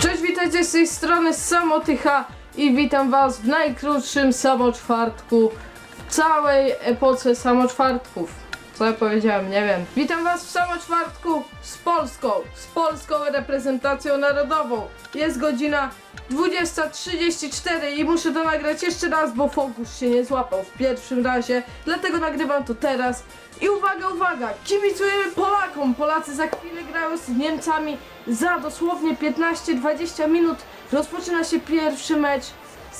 Cześć, witajcie z tej strony Samotycha i witam was w najkrótszym samoczwartku w całej epoce samoczwartków. Co ja powiedziałem, nie wiem. Witam was w samoczwartku z Polską, z polską reprezentacją narodową. Jest godzina 20.34 i muszę to nagrać jeszcze raz, bo fokus się nie złapał w pierwszym razie, dlatego nagrywam to teraz. I uwaga, uwaga, kibicujemy Polakom. Polacy za chwilę grają z Niemcami za dosłownie 15-20 minut. Rozpoczyna się pierwszy mecz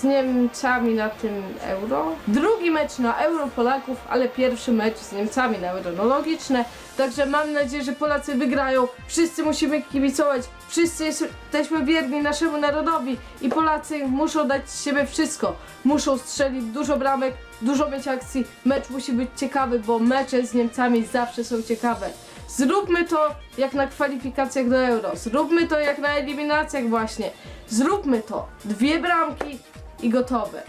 z Niemcami na tym euro. Drugi mecz na euro Polaków, ale pierwszy mecz z Niemcami na euro. No logiczne. Także mam nadzieję, że Polacy wygrają. Wszyscy musimy kibicować. Wszyscy jesteśmy wierni naszemu narodowi i Polacy muszą dać z siebie wszystko. Muszą strzelić dużo bramek, dużo mieć akcji. Mecz musi być ciekawy, bo mecze z Niemcami zawsze są ciekawe. Zróbmy to jak na kwalifikacjach do Euro. Zróbmy to jak na eliminacjach właśnie. Zróbmy to. Dwie bramki i gotowe.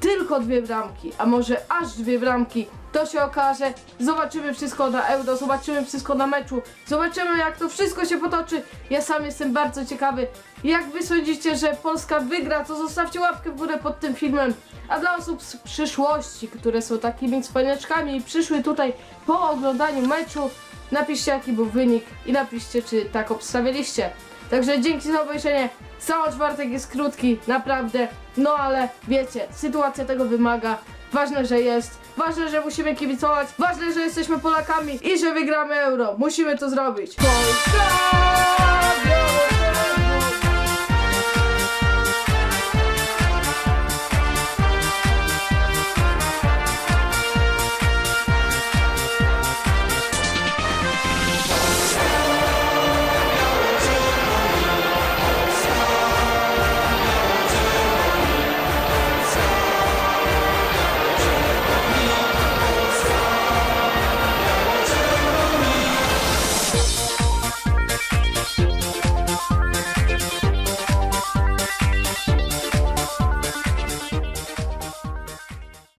Tylko dwie bramki, a może aż dwie bramki. To się okaże. Zobaczymy wszystko na Euro, zobaczymy wszystko na meczu. Zobaczymy jak to wszystko się potoczy. Ja sam jestem bardzo ciekawy. Jak wy sądzicie, że Polska wygra, to zostawcie łapkę w górę pod tym filmem. A dla osób z przyszłości, które są takimi cwaniaczkami i przyszły tutaj po oglądaniu meczu, napiszcie jaki był wynik i napiszcie czy tak obstawialiście. Także dzięki za obejrzenie. Cały czwartek jest krótki, naprawdę. No ale wiecie, sytuacja tego wymaga. Ważne, że jest. Ważne, że musimy kibicować. Ważne, że jesteśmy Polakami i że wygramy euro. Musimy to zrobić. Polska!